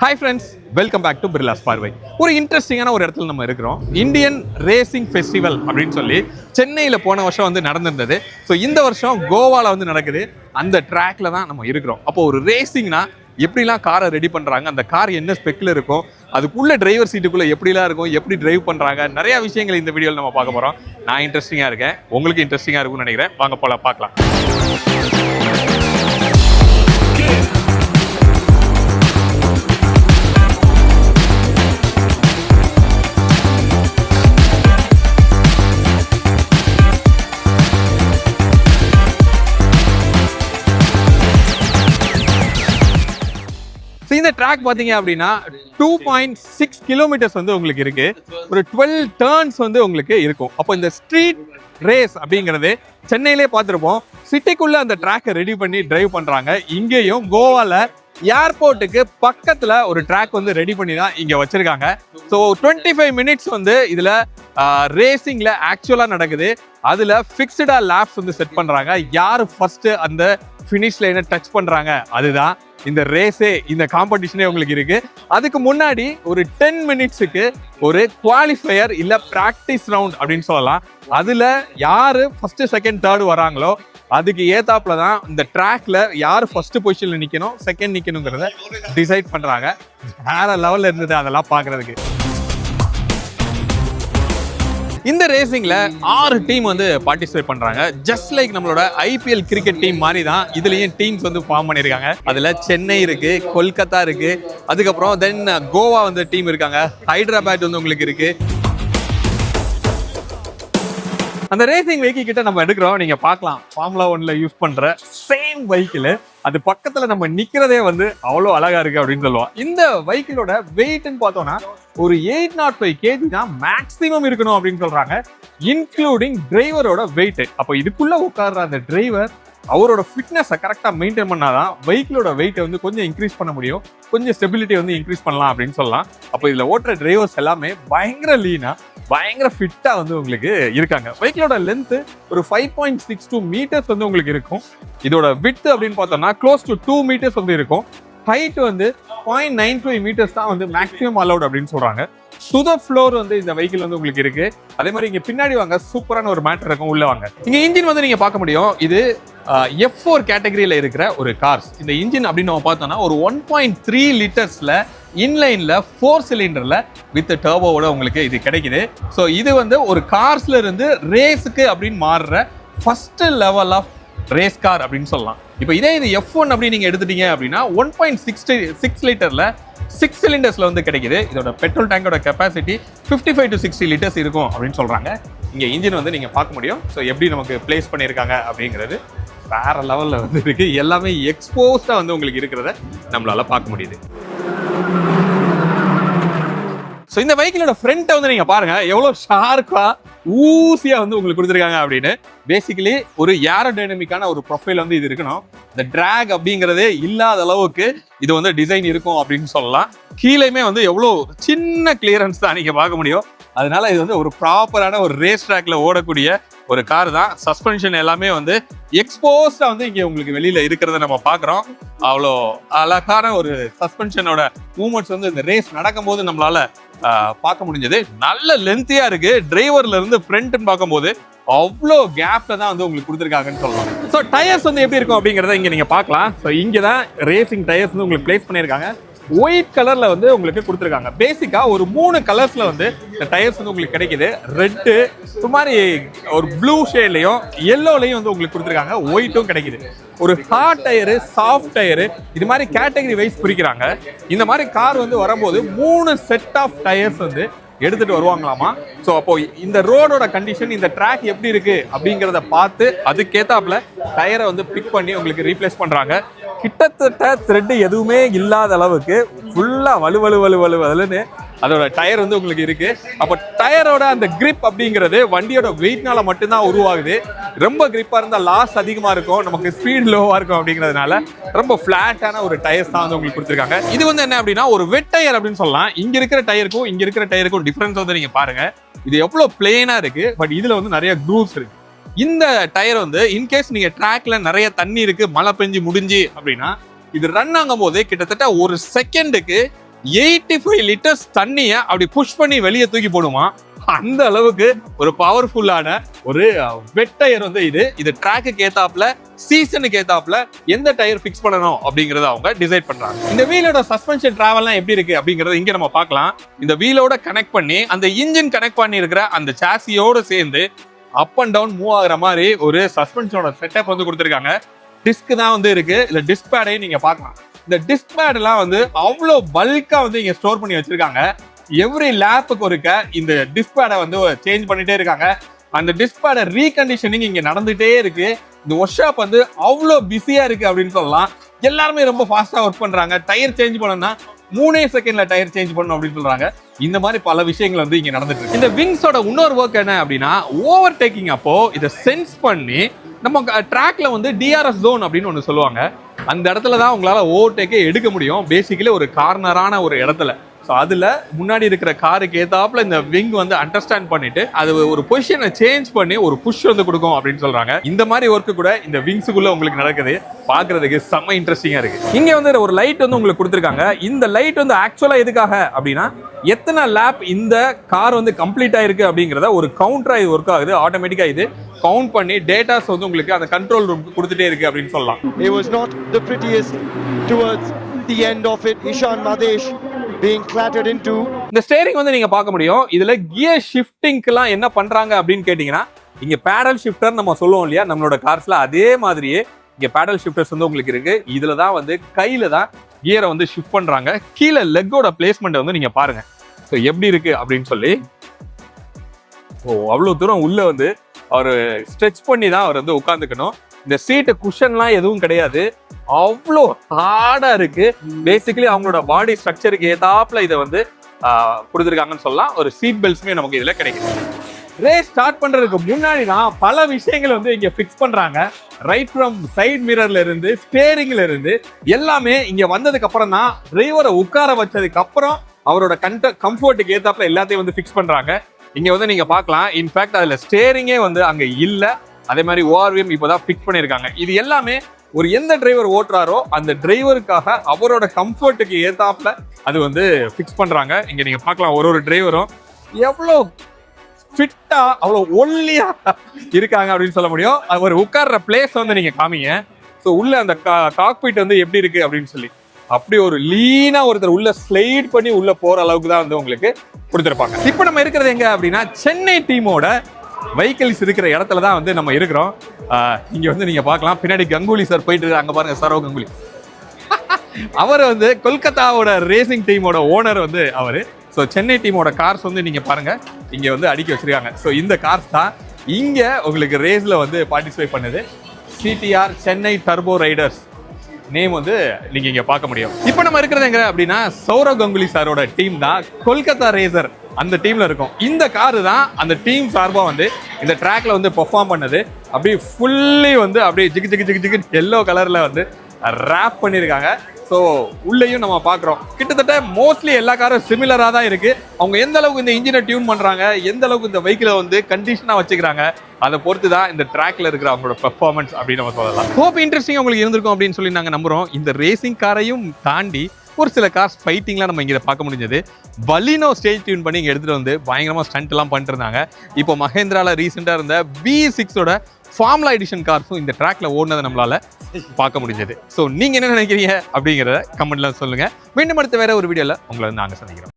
Hi friends welcome back to Birlas பார்வை ஒரு இன்ட்ரெஸ்டிங்கான ஒரு இடத்துல நம்ம இருக்கிறோம். இந்தியன் ரேசிங் ஃபெஸ்டிவல் அப்படின்னு சொல்லி சென்னையில் போன வருஷம் வந்து நடந்திருந்தது. ஸோ இந்த வருஷம் கோவாவில் வந்து நடக்குது. அந்த ட்ராக்ல தான் நம்ம இருக்கிறோம். அப்போ ஒரு ரேசிங்னா எப்படிலாம் காரை ரெடி பண்ணுறாங்க அந்த கார் என்ன ஸ்பெக்கில் இருக்கும் அதுக்குள்ள டிரைவர் சீட்டுக்குள்ளே எப்படிலாம் இருக்கும் எப்படி டிரைவ் பண்ணுறாங்க நிறைய விஷயங்கள் இந்த வீடியோவில் நம்ம பார்க்க போகிறோம் நான் இன்ட்ரெஸ்டிங்காக இருக்கேன். உங்களுக்கு இன்ட்ரெஸ்டிங்காக இருக்கும்னு நினைக்கிறேன். வாங்க போல பார்க்கலாம். ட்ராக் பார்த்தீங்க அப்படின்னா டூ பாயிண்ட் சிக்ஸ் கிலோமீட்டர்ஸ் வந்து உங்களுக்கு இருக்கு. ஒரு டுவெல் டேர்ன்ஸ் வந்து உங்களுக்கு இருக்கும். அப்போ இந்த ஸ்ட்ரீட் ரேஸ் அப்படிங்கிறது சென்னையிலே பார்த்துருப்போம். சிட்டிக்குள்ள அந்த ட்ராக்கை ரெடி பண்ணி டிரைவ் பண்ணுறாங்க இங்கேயும் கோவால ஏர்போர்ட்டுக்கு பக்கத்தில் ஒரு ட்ராக் வந்து ரெடி பண்ணி தான் இங்கே வச்சுருக்காங்க. ஸோ டுவெண்ட்டி ஃபைவ் மினிட்ஸ் வந்து இதில் ரேசிங்கில் ஆக்சுவலாக நடக்குது. அதில் ஃபிக்ஸ்டாக லேப்ஸ் வந்து செட் பண்ணுறாங்க யார் ஃபஸ்ட்டு அந்த ஃபினிஷ் லைனை டச் பண்ணுறாங்க அதுதான். இந்த ரேஸே இந்த காம்படிஷனே உங்களுக்கு இருக்கு. அதுக்கு முன்னாடி ஒரு டென் மினிட்ஸுக்கு ஒரு குவாலிஃபயர் இல்ல பிராக்டிஸ் ரவுண்ட் அப்படின்னு சொல்லலாம். அதுல யாரு ஃபர்ஸ்ட் செகண்ட் தேர்ட் வராங்களோ அதுக்கு ஏத்தாப்புல தான் இந்த ட்ராக்ல யார் ஃபர்ஸ்ட் பொசிஷன்ல நிக்கணும் செகண்ட் நிக்கணுங்கிறத டிசைட் பண்றாங்க. வேற லெவல்ல இருந்தது அதெல்லாம் பாக்குறதுக்கு. இந்த ரேசிங்ல ஆறு டீம் வந்து பார்ட்டிசிபேட் பண்றாங்க. ஜஸ்ட் லைக் நம்மளோட ஐபிஎல் கிரிக்கெட் டீம் மாதிரி தான் இதுலயும் டீம்ஸ் வந்து ஃபார்ம் பண்ணிருக்காங்க அதுல சென்னை இருக்கு கொல்கத்தா இருக்கு அதுக்கப்புறம் தென் கோவா வந்து டீம் இருக்காங்க. ஹைதராபாத் வந்து உங்களுக்கு இருக்கு. அந்த ரேசிங் வெஹிக்கிள் கிட்ட நம்ம எடுக்கிறோம். நீங்க பார்க்கலாம். ஃபார்முலா ஒன்ல யூஸ் பண்ற சேம் வெஹிக்கிள் அது பக்கத்துல நம்ம நிக்கிறதே வந்து அவ்வளோ அழகா இருக்கு அப்படின்னு சொல்லுவோம். இந்த வெஹிக்கிளோட வெயிட்னு பார்த்தோம்னா ஒரு எயிட் நாட் ஃபைவ் கேஜி தான் மேக்ஸிமம் இருக்கணும் அப்படின்னு சொல்றாங்க இன்க்ளூடிங் டிரைவரோட வெயிட் அப்போ இதுக்குள்ள உட்கார்ற அந்த டிரைவர் அவரோட ஃபிட்னஸை கரெக்டாக மெயின்டைன் பண்ணாதான் வெஹிக்கிளோட வெயிட்டை வந்து கொஞ்சம் இன்க்ரீஸ் பண்ண முடியும். கொஞ்சம் ஸ்டெபிலிட்டி வந்து இன்க்ரீஸ் பண்ணலாம் அப்படின்னு சொல்லலாம். அப்போ இதில் ஓட்டுற டிரைவர்ஸ் எல்லாமே பயங்கர லீனாக பயங்கர ஃபிட்டாக வந்து உங்களுக்கு இருக்காங்க. வெஹிக்கிளோட லென்த்து ஒரு five point six two metres வந்து உங்களுக்கு இருக்கும். இதோட வித் அப்படின்னு பார்த்தோம்னா க்ளோஸ் டு டூ மீட்டர்ஸ் வந்து இருக்கும். ஹைட் வந்து பாயிண்ட் நைன் ஃபைவ் மீட்டர்ஸ் தான் வந்து மேக்ஸிமம் அலவுட் அப்படின்னு சொல்றாங்க சுத ஃப்ளோர் வந்து இந்த வெஹிக்கிள் வந்து உங்களுக்கு இருக்கு. அதே மாதிரி இங்க பின்னாடி வாங்க சூப்பரான ஒரு மேட்டர் இருக்கும். உள்ள வாங்க. இங்க இன்ஜின் வந்து நீங்க பார்க்க முடியும். இது எஃப் ஃபோர் கேட்டகரியில் இருக்கிற ஒரு கார்ஸ் இந்த இன்ஜின் அப்படின்னு நம்ம பார்த்தோம்னா ஒரு ஒன் பாயிண்ட் த்ரீ லிட்டர்ஸில் இன்லைனில் ஃபோர் சிலிண்டரில் வித் டர்போவோட உங்களுக்கு இது கிடைக்குது. ஸோ இது வந்து ஒரு கார்ஸில் இருந்து ரேஸுக்கு அப்படின்னு மாறுற first level of race car அப்படின்னு சொல்லலாம். இப்போ இதே இது எஃப் ஒன் அப்படின்னு நீங்கள் எடுத்துட்டீங்க அப்படின்னா ஒன் பாயிண்ட் சிக்ஸ் சிக்ஸ் லிட்டரில் சிக்ஸ் சிலிண்டர்ஸில் வந்து கிடைக்குது. இதோட petrol டேங்கோட capacity fifty five to sixty litres இருக்கும் அப்படின்னு சொல்றாங்க. இங்கே இன்ஜின் வந்து நீங்க பார்க்க முடியும். ஸோ எப்படி நமக்கு பிளேஸ் பண்ணியிருக்காங்க அப்படிங்கிறது வேற லெவலில் வந்து இருக்கு. எல்லாமே எக்ஸ்போஸ்டாக வந்து உங்களுக்கு இருக்கிறத நம்மளால பார்க்க முடியுது. ஸோ இந்த பைக்கிலோட ஃப்ரண்ட்டை வந்து நீங்கள் பாருங்க. எவ்வளோ ஷார்ப்பாக ஊசியாக வந்து உங்களுக்கு கொடுத்துருக்காங்க அப்படின்னு. பேசிக்கலி ஒரு ஏரோடைனமிக்கான ஒரு ப்ரொஃபைல் வந்து இது இருக்கணும். இந்த ட்ராக் அப்படிங்கிறதே இல்லாத அளவுக்கு இது வந்து டிசைன் இருக்கும் அப்படின்னு சொல்லலாம். கீழேயுமே வந்து எவ்வளோ சின்ன கிளியரன்ஸ் தான் நீங்கள் பார்க்க முடியும். அதனால இது வந்து ஒரு ப்ராப்பரான ஒரு ரேஸ் ட்ராக்ல ஓடக்கூடிய ஒரு கார் தான். சஸ்பென்ஷன் எல்லாமே வந்து எக்ஸ்போஸ்டா வந்து இங்கே உங்களுக்கு வெளியில இருக்கிறத நம்ம பார்க்குறோம். அவ்வளோ அழகான ஒரு சஸ்பென்ஷனோட மூமெண்ட்ஸ் வந்து இந்த ரேஸ் நடக்கும்போது நம்மளால பார்க்க முடிஞ்சது. நல்ல லென்த்தியா இருக்கு. டிரைவர்ல இருந்து ஃப்ரண்ட்னு பார்க்கும்போது அவ்வளோ கேப்ல தான் வந்து உங்களுக்கு கொடுத்துருக்காங்கன்னு சொல்லலாம். ஸோ டயர்ஸ் வந்து எப்படி இருக்கும் அப்படிங்கிறத இங்கே நீங்கள் பார்க்கலாம். ஸோ இங்கே தான் ரேசிங் டயர்ஸ் வந்து உங்களுக்கு பிளேஸ் பண்ணியிருக்காங்க. ஒயிட் கலரில் வந்து உங்களுக்கு கொடுத்துருக்காங்க. பேசிக்காக ஒரு மூணு கலர்ஸில் வந்து இந்த டயர்ஸ் வந்து உங்களுக்கு கிடைக்குது. ரெட்டு சுமார் ஒரு ப்ளூ ஷேட்லையும் எல்லோலையும் வந்து உங்களுக்கு கொடுத்துருக்காங்க. ஒயிட்டும் கிடைக்குது. ஒரு ஹார்ட் டயரு சாஃப்ட் டயரு இது மாதிரி கேட்டகரி வைஸ் பிரிக்கிறாங்க. இந்த மாதிரி கார் வந்து வரும்போது மூணு செட் ஆஃப் டயர்ஸ் வந்து எடுத்துட்டு வருவாங்களாமா? ஸோ அப்போ இந்த ரோடோட கண்டிஷன் இந்த ட்ராக் எப்படி இருக்கு அப்படிங்கிறத பார்த்து அதுக்கேத்தாப்புல டயரை வந்து பிக் பண்ணி உங்களுக்கு ரீப்ளேஸ் பண்றாங்க. கிட்டத்தட்ட த்ரெட்டு எதுவுமே இல்லாத அளவுக்கு ஃபுல்லாக வலு வலு வலு வலு வலுன்னு அதோட டயர் வந்து உங்களுக்கு இருக்கு. அப்போ டயரோட அந்த கிரிப் அப்படிங்கிறது வண்டியோட வெயிட்னால மட்டும்தான் உருவாகுது. ரொம்ப கிரிப்பாக இருந்தால் லாஸ் அதிகமாக இருக்கும். நமக்கு ஸ்பீட் லோவாக இருக்கும் அப்படிங்கிறதுனால ரொம்ப ஃப்ளாட்டான ஒரு டயர்ஸ் தான் வந்து உங்களுக்கு கொடுத்துருக்காங்க. இது வந்து என்ன அப்படின்னா ஒரு வெட் டயர் அப்படின்னு சொல்லலாம். இங்க இருக்கிற டயருக்கும் இங்க இருக்கிற டயருக்கும் டிஃபரன்ஸ் வந்து நீங்க பாருங்க. இது எவ்வளோ பிளெயினாக இருக்கு பட் இதில் வந்து நிறைய க்ரூவ்ஸ் இருக்கு. இந்த டயர் வந்து இன்கேஸ் நீங்கள் ட்ராக்ல நிறைய தண்ணி இருக்கு மழை பெஞ்சு முடிஞ்சு அப்படின்னா இது ரன் ஆகும் போது கிட்டத்தட்ட ஒரு செகண்டுக்கு எயிட்டி ஃபைவ் லிட்டர்ஸ் தண்ணியை அப்படி புஷ் பண்ணி வெளியே தூக்கி போடுமா? அந்த அளவுக்கு ஒரு பவர்ஃபுல்லான ஒரு வெட் டயர் வந்து இது. இது ட்ராக்குக்கு ஏத்தாப்புல சீசனுக்கு ஏத்தாப்புல எந்த டயர் ஃபிக்ஸ் பண்ணணும் அப்படிங்கறத அவங்க டிசைட் பண்றாங்க. இந்த வீலோட சஸ்பென்ஷன் டிராவல்லாம் எப்படி இருக்கு அப்படிங்கறத இங்க நம்ம பார்க்கலாம். இந்த வீலோட கனெக்ட் பண்ணி அந்த இன்ஜின் கனெக்ட் பண்ணி இருக்கிற அந்த சாசியோட சேர்ந்து அப் அண்ட் டவுன் மூவ் ஆகுற மாதிரி ஒரு சஸ்பென்ஷனோட செட்டப் வந்து கொடுத்துருக்காங்க. டிஸ்க் தான் வந்து இருக்கு. இல்ல டிஸ்க் பேடையும் நீங்க பார்க்கலாம். இந்த டிஸ்க் பேடெல்லாம் வந்து அவ்வளோ பல்கா வந்து இங்க ஸ்டோர் பண்ணி வச்சிருக்காங்க. எவ்ரி லேப்புக்கு ஒருக்க இந்த டிஸ்க் பேடை வந்து சேஞ்ச் பண்ணிட்டே இருக்காங்க. அந்த டிஸ்க் பேடை ரீகண்டிஷனிங் இங்க நடந்துட்டே இருக்கு. இந்த ஒர்க் ஷாப் வந்து அவ்வளோ பிஸியா இருக்கு அப்படின்னு சொல்லலாம். எல்லாருமே ரொம்ப ஃபாஸ்ட்டாக ஒர்க் பண்ணுறாங்க டயர் சேஞ்ச் பண்ணணும்னா மூணே செகண்ட்ல டயர் சேஞ்ச் பண்ணணும் அப்படின்னு சொல்றாங்க. இந்த மாதிரி பல விஷயங்கள் வந்து இங்க நடந்துட்டு இருக்கு. இந்த விங்ஸோட இன்னொரு ஒர்க் என்ன அப்படின்னா ஓவர் டேக்கிங் அப்போ இதை சென்ஸ் பண்ணி நம்ம ட்ராக்ல வந்து டிஆர்எஸ் ஜோன் அப்படின்னு ஒன்று சொல்லுவாங்க. அந்த இடத்துல தான் உங்களால ஓவர்டேக்கே எடுக்க முடியும். பேசிக்கலி ஒரு கார்னரான ஒரு இடத்துல. ஸோ அதில் முன்னாடி இருக்கிற காருக்கு ஏத்தாப்புல இந்த விங் வந்து அண்டர்ஸ்டாண்ட் பண்ணிட்டு அது ஒரு பொசிஷனை சேஞ்ச் பண்ணி ஒரு புஷ் வந்து கொடுக்கும் அப்படின்னு சொல்றாங்க. இந்த மாதிரி ஒர்க்கு கூட இந்த விங்ஸுக்குள்ள உங்களுக்கு நடக்குது. பார்க்குறதுக்கு செம்ம இன்ட்ரெஸ்டிங்கா இருக்கு. இங்க வந்து ஒரு லைட் வந்து உங்களுக்கு கொடுத்துருக்காங்க. இந்த லைட் வந்து ஆக்சுவலா எதுக்காக அப்படின்னா எத்தனை லேப் இந்த கார் வந்து கம்ப்ளீட் ஆயிருக்கு அப்படிங்கிறத ஒரு கவுண்டரா இது ஒர்க் ஆகுது. ஆட்டோமேட்டிக்கா இது கவுண்ட் பண்ணி டேட்டாஸ் வந்து உங்களுக்கு அந்த கண்ட்ரோல் ரூம் கொடுத்துட்டே இருக்கு அப்படின்னு சொல்லலாம். It was not the prettiest towards the end of it Ishan Madesh being clattered into. இந்த ஸ்டேரிங் வந்து நீங்க பார்க்க முடியும். இதுல கியர் ஷிஃப்டிங்க்குலாம் என்ன பண்றாங்க அப்படின்னு கேட்டீங்கன்னா இங்க பேடல் ஷிஃப்டர் நம்ம சொல்லுவோம் இல்லையா? நம்மளோட கார்ஸ்ல அதே மாதிரியே இங்க பேடல் ஷிஃப்டர்ஸ் வந்து உங்களுக்கு இருக்கு. இதுல தான் வந்து கையில தான் கியரை வந்து ஷிஃப்ட் பண்றாங்க. கீழே லெக்கோட பிளேஸ்மெண்ட் வந்து நீங்க பாருங்க. ஸோ எப்படி இருக்கு அப்படின்னு சொல்லி ஓ அவ்வளோ தூரம் உள்ள வந்து அவர் ஸ்ட்ரெச் பண்ணி தான் அவர் வந்து உட்காந்துக்கணும் இந்த சீட்டு குஷன்லாம் எதுவும் கிடையாது. அவ்வளோ ஹார்டா இருக்கு. பேசிக்கலி அவங்களோட பாடி ஸ்ட்ரக்சருக்கு ஏத்தாப்புல இதை வந்து கொடுத்திருக்காங்கன்னு சொல்லலாம். ஒரு சீட் பெல்ட்ஸுமே நமக்கு இதுல கிடைக்குது. ரேஸ் ஸ்டார்ட் பண்றதுக்கு முன்னாடி தான் பல விஷயங்கள் வந்து இங்க ஃபிக்ஸ் பண்றாங்க. ரைட் ஃப்ரம் சைடு மிரர்ல இருந்து ஸ்டேரிங்ல இருந்து எல்லாமே இங்க வந்ததுக்கு அப்புறம் தான் டிரைவரை உட்கார வச்சதுக்கு அப்புறம் அவரோட கண்ட கம்ஃபர்ட்டுக்கு ஏத்தாப்புல எல்லாத்தையும் வந்து ஃபிக்ஸ் பண்றாங்க. இங்கே வந்து நீங்கள் பார்க்கலாம். இன்ஃபேக்ட் அதில் ஸ்டேரிங்கே வந்து அங்கே இல்லை. அதே மாதிரி ஓஆர்விஎம் இப்போதான் ஃபிக்ஸ் பண்ணியிருக்காங்க. இது எல்லாமே ஒரு எந்த டிரைவர் ஓட்டுறாரோ அந்த டிரைவருக்காக அவரோட கம்ஃபர்ட்டுக்கு ஏத்தாப்புல அது வந்து ஃபிக்ஸ் பண்ணுறாங்க இங்கே நீங்கள் பார்க்கலாம் ஒரு ஒரு டிரைவரும் எவ்வளோ ஃபிட்டாக அவ்வளோ ஒல்லியாக இருக்காங்க அப்படின்னு சொல்ல முடியும். அவர் உட்கார்ற பிளேஸ் வந்து நீங்கள் காமிங்க. ஸோ உள்ள அந்த கா காக்பீட் வந்து எப்படி இருக்குது அப்படின்னு சொல்லி. அப்படி ஒரு லீனா ஒருத்தர் உள்ள ஸ்லைட் பண்ணி உள்ள போற அளவுக்கு தான் வந்து உங்களுக்கு கொடுத்துருப்பாங்க. இப்போ நம்ம இருக்கிறது எங்க அப்படின்னா சென்னை டீமோட வெஹிக்கிள்ஸ் இருக்கிற இடத்துல தான் வந்து நம்ம இருக்கிறோம். இங்க வந்து நீங்க பார்க்கலாம். பின்னாடி கங்குலி சார் போயிட்டு இருக்காரு. அங்க பாருங்க சரவ் கங்குலி. அவர் வந்து கொல்கத்தாவோட ரேசிங் டீமோட ஓனர் வந்து அவர். ஸோ சென்னை டீமோட கார்ஸ் வந்து நீங்கள் பாருங்கள் இங்கே வந்து அடுக்கி வச்சிருக்காங்க. ஸோ இந்த கார்ஸ் தான் இங்கே உங்களுக்கு ரேஸில் வந்து பார்ட்டிசிபேட் பண்ணுது. CTR Chennai turbo riders name வந்து நீங்கள் இங்கே பார்க்க முடியும். இப்போ நம்ம இருக்கிறது எங்க அப்படின்னா சௌரவ் கங்குலி சாரோட டீம் தான் கொல்கத்தா ரேசர் அந்த டீமில் இருக்கும். இந்த காரு தான் அந்த டீம் சார்பாக வந்து இந்த ட்ராக்ல வந்து பெர்ஃபார்ம் பண்ணது. அப்படியே ஃபுல்லி வந்து அப்படியே ஜிகு ஜிகு ஜிகு ஜிகு எல்லோ கலரில் வந்து ரேப் பண்ணியிருக்காங்க ஸோ உள்ளேயும் நம்ம பார்க்குறோம். கிட்டத்தட்ட மோஸ்ட்லி எல்லா காரும் சிமிலராக தான் இருக்குது அவங்க எந்த அளவுக்கு இந்த இன்ஜினை டியூன் பண்ணுறாங்க எந்த அளவுக்கு இந்த வெஹிக்கிளை வந்து கண்டிஷனாக வச்சுக்கிறாங்க அதை பொறுத்து தான் இந்த ட்ராக்ல இருக்கிற அவங்களோட பெர்ஃபார்மன்ஸ் அப்படின்னு நம்ம சொல்லலாம். ஹோப் இன்ட்ரெஸ்டிங் உங்களுக்கு இருந்திருக்கும் அப்படின்னு சொல்லி நாங்கள் நம்புகிறோம் இந்த ரேசிங் காரையும் தாண்டி ஒரு சில கார்ஸ் ஃபைட்டிங்லாம் நம்ம இங்கே பார்க்க முடிஞ்சது. பலினோ ஸ்டேஜ் டியூன் பண்ணி இங்கே எடுத்துகிட்டு வந்து பயங்கரமாக ஸ்டண்ட்லாம் பண்ணிட்டு இருந்தாங்க. இப்போ மஹேந்திராவில் ரீசெண்டாக இருந்த பி சிக்ஸோட ஃபார்முலா எடிஷன் கார்ஸும் இந்த ட்ராக்ல ஓடினதை நம்மளால பார்க்க முடிஞ்சது. ஸோ நீங்க என்ன நினைக்கிறீங்க அப்படிங்கிறத கமெண்ட்ல சொல்லுங்க. மீண்டும் அடுத்த வேற ஒரு வீடியோல உங்களை நாங்கள் சந்திக்கிறோம்.